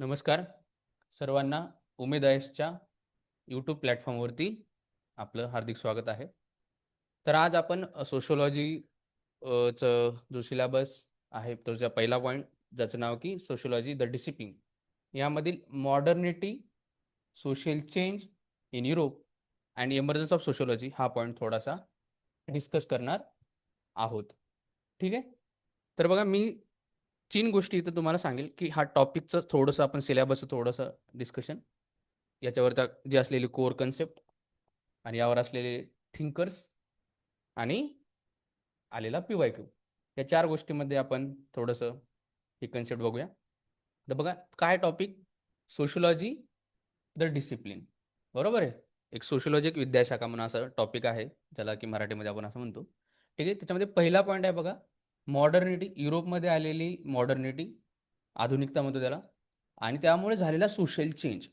नमस्कार. सर्वांना उमेदायसच्या यूट्यूब प्लॅटफॉर्मवरती आपलं हार्दिक स्वागत आहे. तर आज आपण सोशोलॉजी चं जो सिलेबस आहे तो ज्या पहिला पॉईंट ज्याचं नाव की सोशोलॉजी द डिसिप्लिन यामधील modernity social change in Europe and emergence of sociology हा पॉईंट थोडासा डिस्कस करणार आहोत. ठीक आहे? तर बघा मी तीन गोष्टी इथं तुम्हाला सांगेल की हा टॉपिकचं थोडंसं आपण सिलेबसचं थोडंसं डिस्कशन याच्यावर त्या जे असलेली कोर कन्सेप्ट आणि यावर असलेले थिंकर्स आणि आलेला पी वाय क्यू या चार गोष्टीमध्ये आपण थोडंसं हे कन्सेप्ट बघूया. तर बघा काय टॉपिक सोशोलॉजी द डिसिप्लिन बरोबर आहे? एक सोशोलॉजी एक विद्याशाखा म्हणून असं टॉपिक आहे ज्याला की मराठीमध्ये आपण असं म्हणतो. ठीक आहे? त्याच्यामध्ये पहिला पॉईंट आहे बघा मॉडर्निटी युरोपमध्ये आलेली मॉडर्निटी आधुनिकता म्हणतो त्याला. आणि त्यामुळे झालेला सोशल चेंज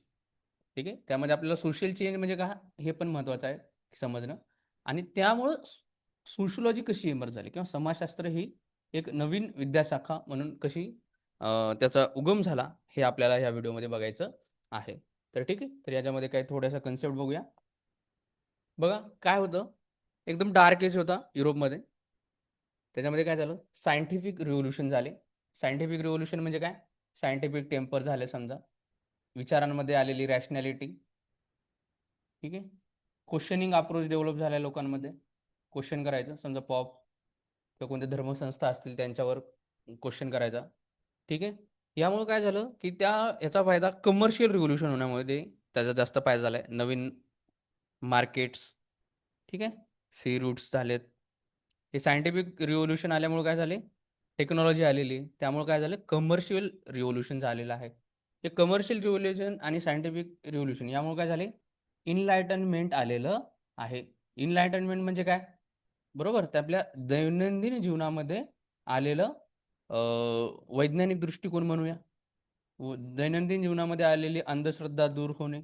ठीक आहे? त्यामध्ये आपल्याला सोशल चेंज म्हणजे काय? हे पण महत्त्वाचं आहे समजणं. आणि त्यामुळं सोशोलॉजी कशी इमर्ज झाली? किंवा समाजशास्त्र ही एक नवीन विद्याशाखा म्हणून कशी त्याचा उगम झाला हे आपल्याला ह्या व्हिडिओमध्ये बघायचं आहे. तर ठीक आहे? तर याच्यामध्ये काही थोड्याशा कन्सेप्ट बघूया. बघा काय होतं? एकदम डार्क एज होता युरोपमध्ये. त्याच्यामध्ये काय झालं? सायंटिफिक रिव्होल्युशन झाले. सायंटिफिक रिव्होल्युशन म्हणजे काय? सायंटिफिक टेम्पर झाले समजा. विचारांमध्ये आलेली रॅशनॅलिटी ठीक आहे? क्वेश्चनिंग अप्रोच डेव्हलप झाला लोकांमध्ये. क्वेश्चन करायचं. समजा पॉप किंवा कोणत्या धर्मसंस्था असतील त्यांच्यावर क्वेश्चन करायचा. ठीक आहे? यामुळे काय झालं की त्या याचा फायदा कमर्शियल रिव्होल्युशन होण्यामध्ये त्याचा जास्त फायदा झाला आहे नवीन मार्केट्स ठीक आहे? सी रूट्स झालेत. हे सायंटिफिक रिव्होल्युशन आल्यामुळे काय झाले? टेक्नॉलॉजी आलेली. त्यामुळे काय झालं? कमर्शियल रिव्होल्युशन झालेलं आहे. हे कमर्शियल रिव्होल्युशन आणि सायंटिफिक रिव्होल्युशन यामुळे काय झाले? इनलायटनमेंट आलेलं आहे. इनलायटनमेंट म्हणजे काय? बरोबर? ते आपल्या दैनंदिन जीवनामध्ये आलेलं वैज्ञानिक दृष्टिकोन म्हणूया. व दैनंदिन जीवनामध्ये आलेली अंधश्रद्धा दूर होणे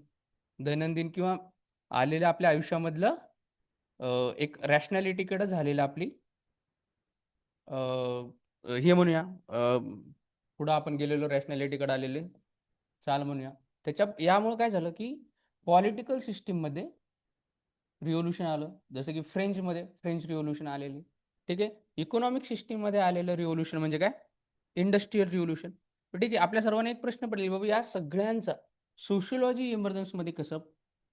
दैनंदिन किंवा आलेल्या आपल्या आयुष्यामधलं एक रॅशनॅलिटीकडे झालेलं आपली. हे म्हणूया. पुढं आपण गेलेलो रॅशनॅलिटीकडे आलेले. चाल म्हणूया. त्याच्या यामुळे काय झालं की पॉलिटिकल सिस्टीममध्ये रिव्होल्युशन आलं. जसं की फ्रेंचमध्ये फ्रेंच रिव्होल्युशन आलेली. ठीक आहे? इकॉनॉमिक सिस्टीममध्ये आलेलं रिव्होल्युशन म्हणजे काय? इंडस्ट्रीयल रिव्होल्युशन ठीक आहे आपल्या सर्वांना एक प्रश्न पडेल. बाबा या सगळ्यांचा सोशिओलॉजी इमर्जन्समध्ये कसं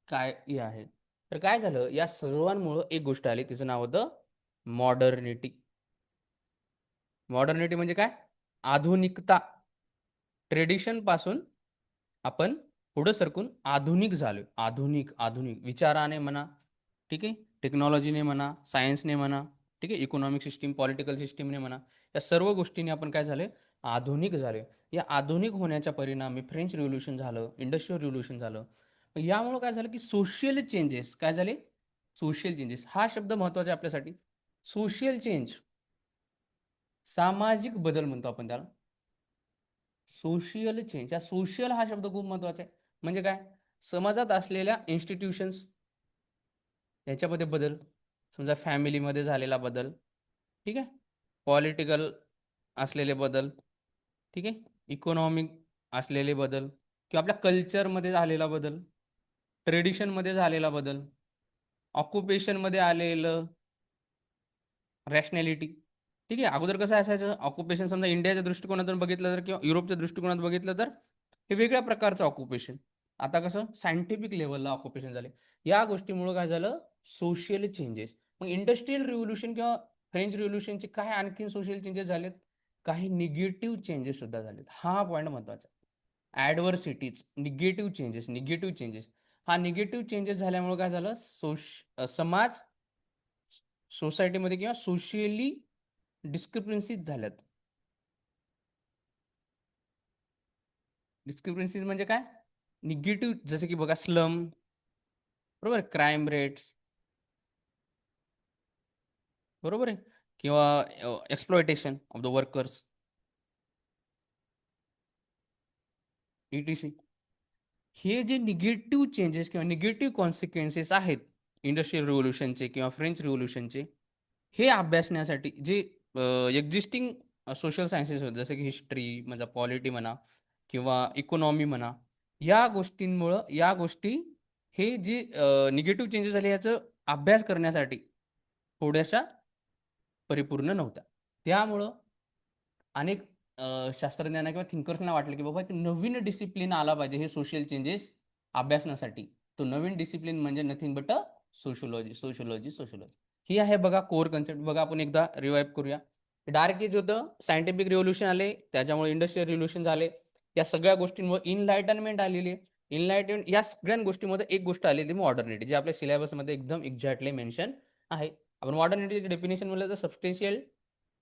काय हे आहे? तर काय झालं? या सर्वांमुळं एक गोष्ट आली. तिचं नाव होतं मॉडर्निटी मॉडर्निटी म्हणजे काय? आधुनिकता. ट्रेडिशनपासून आपण पुढं सरकून आधुनिक झालो आधुनिक आधुनिक. विचाराने म्हणा ठीक आहे? टेक्नॉलॉजीने म्हणा सायन्सने म्हणा ठीक आहे? इकॉनॉमिक सिस्टीम पॉलिटिकल सिस्टीमने म्हणा या सर्व गोष्टींनी आपण काय झाले आधुनिक झाले या आधुनिक होण्याच्या परिणामी फ्रेंच रिव्होल्युशन झालं इंडस्ट्रियल रिव्होल्युशन झालं. यामुळं काय झालं की सोशल चेंजेस काय झाले? सोशल चेंजेस हा शब्द महत्त्वाचा आहे आपल्यासाठी. सोशल चेंज सामाजिक बदल म्हणतो आपण त्याला. सोशियल चेंज या सोशल हा शब्द खूप महत्त्वाचा आहे. म्हणजे काय? समाजात असलेल्या इन्स्टिट्यूशन्स याच्यामध्ये बदल. समजा फॅमिलीमध्ये झालेला बदल. ठीक आहे? पॉलिटिकल असलेले बदल. ठीक आहे? इकॉनॉमिक असलेले बदल. किंवा आपल्या कल्चरमध्ये झालेला बदल. ट्रेडिशनमध्ये झालेला बदल. ऑक्युपेशनमध्ये आलेलं रॅशनॅलिटी ठीक आहे अगोदर कसं असायचं? ऑक्युपेशन समजा इंडियाच्या दृष्टिकोनातून बघितलं तर किंवा युरोपच्या दृष्टिकोनात बघितलं तर हे वेगळ्या प्रकारचं ऑक्युपेशन आता कसं? सायंटिफिक लेवलला ऑक्युपेशन झाले. या गोष्टीमुळे काय झालं? सोशल चेंजेस मग इंडस्ट्रीयल रिव्होल्युशन किंवा फ्रेंच रिव्होल्युशनचे काय आणखीन सोशल चेंजेस झालेत? काही निगेटिव्ह चेंजेस सुद्धा झालेत. हा पॉईंट महत्त्वाचा adversities negative changes negative changes हा निगेटिव्ह चेंजेस झाल्यामुळे काय झालं? सोश समाज सोसायटीमध्ये किंवा सोशियली डिस्क्रिपन्सीज झाल्यात. डिस्क्रिपन्सीज म्हणजे काय? निगेटिव्ह जसं की बघा स्लम बरोबर? क्राईम रेट्स बरोबर आहे? किंवा exploitation of the workers ETC हे जे निगेटिव्ह चेंजेस किंवा निगेटिव्ह कॉन्सिक्वेन्सेस आहेत इंडस्ट्रियल रिव्होल्युशनचे किंवा फ्रेंच रिव्होल्युशनचे हे अभ्यासण्यासाठी जे एक्झिस्टिंग सोशल सायन्सेस होते जसं की हिस्ट्री म्हणजे पॉलिटी म्हणा किंवा इकॉनॉमी म्हणा या गोष्टींमुळं या गोष्टी हे जे निगेटिव्ह चेंजेस झाले याचं अभ्यास करण्यासाठी थोड्याशा परिपूर्ण नव्हत्या. त्यामुळं अनेक शास्त्रज्ञांना किंवा थिंकर्सना वाटलं की बाबा एक नवीन डिसिप्लिन आला पाहिजे हे सोशल चेंजेस अभ्यासण्यासाठी. तो नवीन डिसिप्लिन म्हणजे nothing but a sociology sociology sociology ही आहे बघा कोर कन्सेप्ट बघा आपण एकदा रिवाईव्ह करूया. डार्क एज होतं सायंटिफिक रिव्होल्युशन आले त्याच्यामुळे इंडस्ट्रियल रिव्होल्युशन झाले. या सगळ्या गोष्टींमुळे इनलायटनमेंट आलेली आहे. इनलायटन या सगळ्या गोष्टींमध्ये एक गोष्ट आलेली मॉडर्निटी जे आपल्या सिलेबसमध्ये एकदम एक्झॅक्टली मेन्शन आहे. आपण मॉडर्निटीचे डेफिनेशन म्हणलं तर सबस्टेन्शियल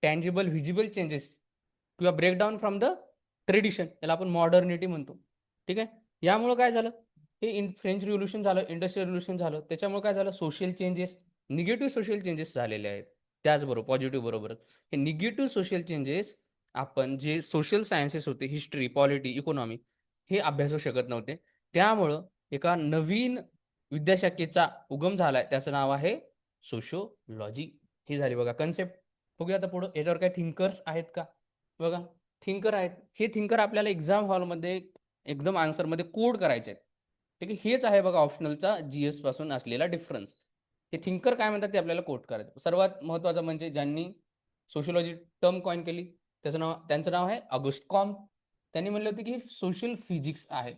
टँजिबल व्हिजिबल चेंजेस किंवा ब्रेकडाऊन फ्रॉम द ट्रेडिशन याला आपण मॉडर्निटी म्हणतो. ठीक आहे? यामुळं काय झालं? हे इन फ्रेंच रिव्होल्युशन झालं इंडस्ट्रियल रिव्होल्युशन झालं. त्याच्यामुळे काय झालं? Social changes negative social changes झालेले आहेत. त्याचबरोबर पॉझिटिव्ह बरोबरच. हे निगेटिव्ह सोशल चेंजेस आपण जे सोशल सायन्सेस होते हिस्ट्री पॉलिटी इकॉनॉमी हे अभ्यासू शकत नव्हते. त्यामुळं एका नवीन विद्याशाखेचा उगम झालाय. त्याचं नाव आहे सोशोलॉजी ही झाली बघा कन्सेप्ट बघूया आता पुढं. याच्यावर काय थिंकर्स आहेत का? बघा थिंकर आहेत. हे थिंकर आपल्याला एक्झाम हॉलमध्ये एकदम आन्सरमध्ये कोड करायचे आहेत. ठीक आहे? हेच आहे बघा ऑप्शनलचा जी एसपासून असलेला डिफरन्स हे थिंकर काय म्हणतात? ते आपल्याला कोट करायचं सर्वात महत्त्वाचं म्हणजे ज्यांनी सोशोलॉजी टर्म कॉइन केली त्याचं नाव त्यांचं नाव आहे ऑगस्ट कॉम त्यांनी म्हणलं होते की हे सोशल फिजिक्स आहे.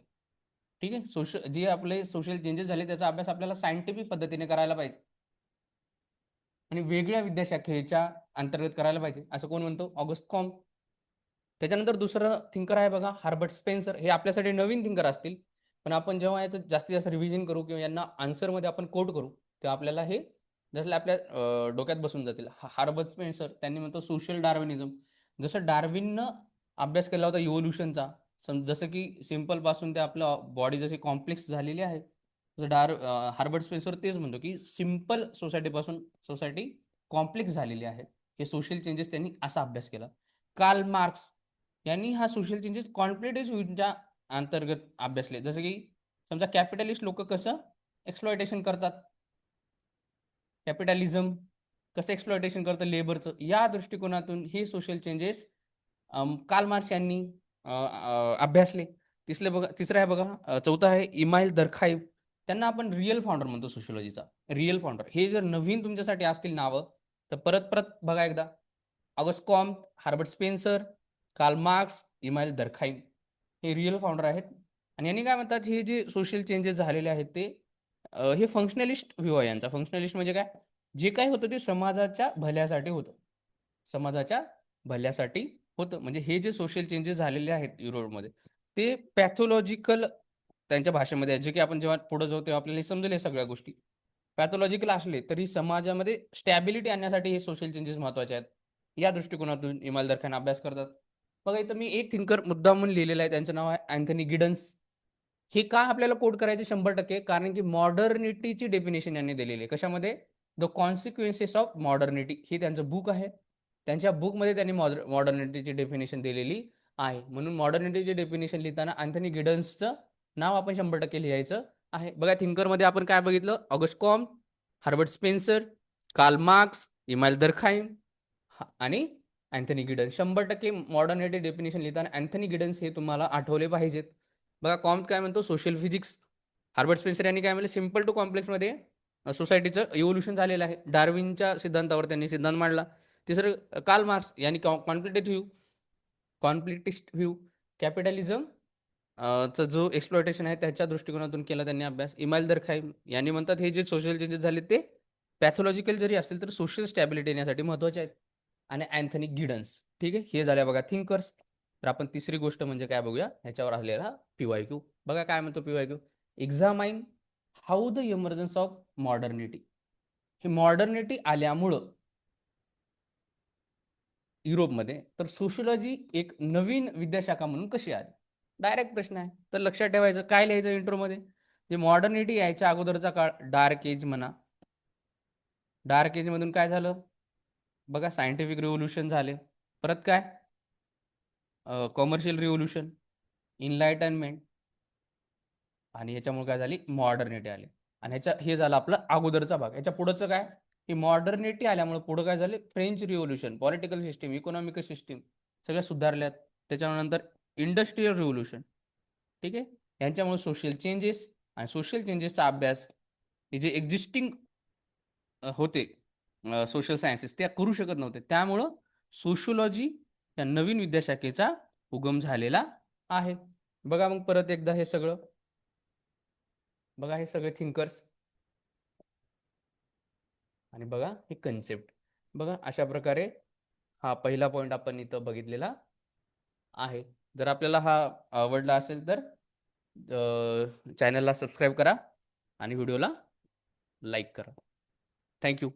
ठीक आहे? सोश जे आपले सोशल चेंजेस झाले त्याचा अभ्यास आपल्याला सायंटिफिक पद्धतीने करायला पाहिजे. आणि वेगळ्या विद्याशाखेच्या अंतर्गत करायला पाहिजे. असं कोण म्हणतो? ऑगस्ट कॉम त्याच्यानंतर दुसरं थिंकर आहे बघा हार्बर्ट स्पेन्सर. हे आपल्यासाठी नवीन थिंकर असतील. पण आपण जेव्हा याचं जास्तीत जास्त रिव्हिजन करू किंवा यांना आन्सरमध्ये आपण कोट करू तेव्हा आपल्याला हे जसं आपल्या डोक्यात बसून जातील. हार्बर्ट स्पेन्सर त्यांनी म्हणतो सोशल डार्विनिझम जसं डार्विननं अभ्यास केला होता इव्होल्युशनचा सम जसं की सिम्पलपासून ते आपलं बॉडी जशी कॉम्प्लेक्स झालेली आहे जसं डार हार्बर्ट स्पेन्सर तेच म्हणतो की सिंपल सोसायटीपासून सोसायटी कॉम्प्लेक्स झालेली आहे. हे सोशल चेंजेस त्यांनी असा अभ्यास केला. कार्ल मार्क्स यांनी हा सोशल चेंजेस कॉन्फिडेन्स अंतर्गत अभ्यासले. जसं की समजा कॅपिटलिस्ट लोक कसं एक्सप्लॉयटेशन करतात? कॅपिटलिझम कसं एक्सप्लॉयटेशन करतं लेबरचं या दृष्टिकोनातून हे सोशल चेंजेस काल मार्च यांनी अभ्यासले. तिसरे बघा तिसरं आहे बघा चौथं आहे इमाईल दरखाईव. त्यांना आपण रिअल फाउंडर म्हणतो सोशोलॉजीचा रिअल फाउंडर हे जर नवीन तुमच्यासाठी असतील नावं तर परत परत बघा एकदा. Auguste Comte Herbert Spencer Karl Marx Emile Durkheim हे रिअल फाउंडर आहेत. आणि यांनी काय म्हणतात हे जे सोशल चेंजेस झालेले आहेत ते हे फंक्शनलिस्ट व्ह्यू आहे यांचा. फंक्शनलिस्ट म्हणजे काय? जे काय होतं ते समाजाच्या भल्यासाठी होतं. समाजाच्या भल्यासाठी होतं. म्हणजे हे जे सोशल चेंजेस झालेले आहेत युरोपमध्ये ते पॅथोलॉजिकल त्यांच्या भाषेमध्ये आहे जे की आपण जेव्हा पुढे जाऊ तेव्हा आपल्याला हे समजेल सगळ्या गोष्टी. पॅथोलॉजिकल असले तरी समाजामध्ये स्टॅबिलिटी आणण्यासाठी हे सोशल चेंजेस महत्त्वाचे आहेत. या दृष्टिकोनातून इमालदार खान अभ्यास करतात. बघा इथं मी एक थिंकर मुद्दा म्हणून लिहिलेला आहे. त्यांचं नाव आहे अँथनी गिडन्स हे का आपल्याला कोट करायचे शंभर टक्के? कारण की मॉडर्निटीची डेफिनेशन यांनी दिलेली आहे. कशामध्ये? द कॉन्सिक्वेन्सेस ऑफ मॉडर्निटी हे त्यांचं बुक आहे. त्यांच्या बुकमध्ये त्यांनी मॉडर मॉडर्निटीची डेफिनेशन दिलेली आहे. म्हणून मॉडर्निटीची डेफिनेशन लिहिताना अँथनी गिडन्सचं नाव आपण शंभर टक्के लिहायचं आहे. बघा थिंकरमध्ये आपण काय बघितलं? August Comte Herbert Spencer Karl Marx Emile Durkheim आणि अँथनी गिडन्स शंभर टक्के मॉडर्निटी डेफिनेशन लिहिताना अँथनी गिडन्स हे तुम्हाला आठवले पाहिजेत. बघा कॉम्प काय म्हणतो? सोशल फिजिक्स हार्बर्ट स्पेन्सर यांनी काय म्हणलं? सिंपल टू कॉम्प्लेक्समध्ये सोसायटीचं इव्होल्युशन झालेलं आहे. डार्विनच्या सिद्धांतावर त्यांनी सिद्धांत मांडला. तिसरं काल मार्क्स यांनी कॉ conflicted view conflictist view capitalism चा जो एक्सप्लॉयटेशन आहे त्याच्या दृष्टिकोनातून केला त्यांनी अभ्यास. इमाईल दरखाई यांनी म्हणतात हे जे सोशल चेंजेस झाले ते पॅथॉलॉजिकल जरी असेल तर सोशल स्टॅबिलिटी येण्यासाठी महत्त्वाचे आहेत. आणि अँथनी गिडन्स ठीक आहे? हे झाले बघा थिंकर्स तर आपण तिसरी गोष्ट म्हणजे काय बघूया? ह्याच्यावर आलेला पीवाय क्यू बघा काय म्हणतो PY Q examine how the emergence of modernity हे मॉडर्निटी आल्यामुळं युरोपमध्ये तर सोशिओलॉजी एक नवीन विद्याशाखा म्हणून कशी आली? डायरेक्ट प्रश्न आहे. तर लक्षात ठेवायचं काय लिहायचं इंट्रोमध्ये जे मॉडर्निटी यायच्या अगोदरचा काळ डार्क एज म्हणा. डार्क एज मधून काय झालं? बघा सायंटिफिक रिव्होल्युशन झाले. परत काय? कॉमर्शियल रिव्होल्युशन इनलायटनमेंट आणि याच्यामुळे काय झाली? मॉडर्निटी आली. आणि ह्याच्या हे झालं आपलं अगोदरचा भाग. याच्या पुढचं काय? ही मॉडर्निटी आल्यामुळे पुढं काय झाले? French revolution political system economical system सगळ्या सुधारल्यात. त्याच्यानंतर इंडस्ट्रीयल रिव्होल्युशन ठीक आहे? यांच्यामुळे सोशल चेंजेस आणि सोशल चेंजेसचा अभ्यास हे जे एक्झिस्टिंग होते सोशल सायन्सेस त्या करू शकत नव्हते. त्यामुळं सोशोलॉजी या नवीन विद्याशाखेचा उगम झालेला आहे. बघा मग परत एकदा हे सगळं. बघा हे सगळे थिंकर्स आणि बघा हे कन्सेप्ट बघा अशा प्रकारे हा पहिला पॉईंट आपण इथं बघितलेला आहे. जर आपल्याला हा आवडला असेल तर चॅनलला सबस्क्राईब करा आणि व्हिडिओला लाईक करा. थँक्यू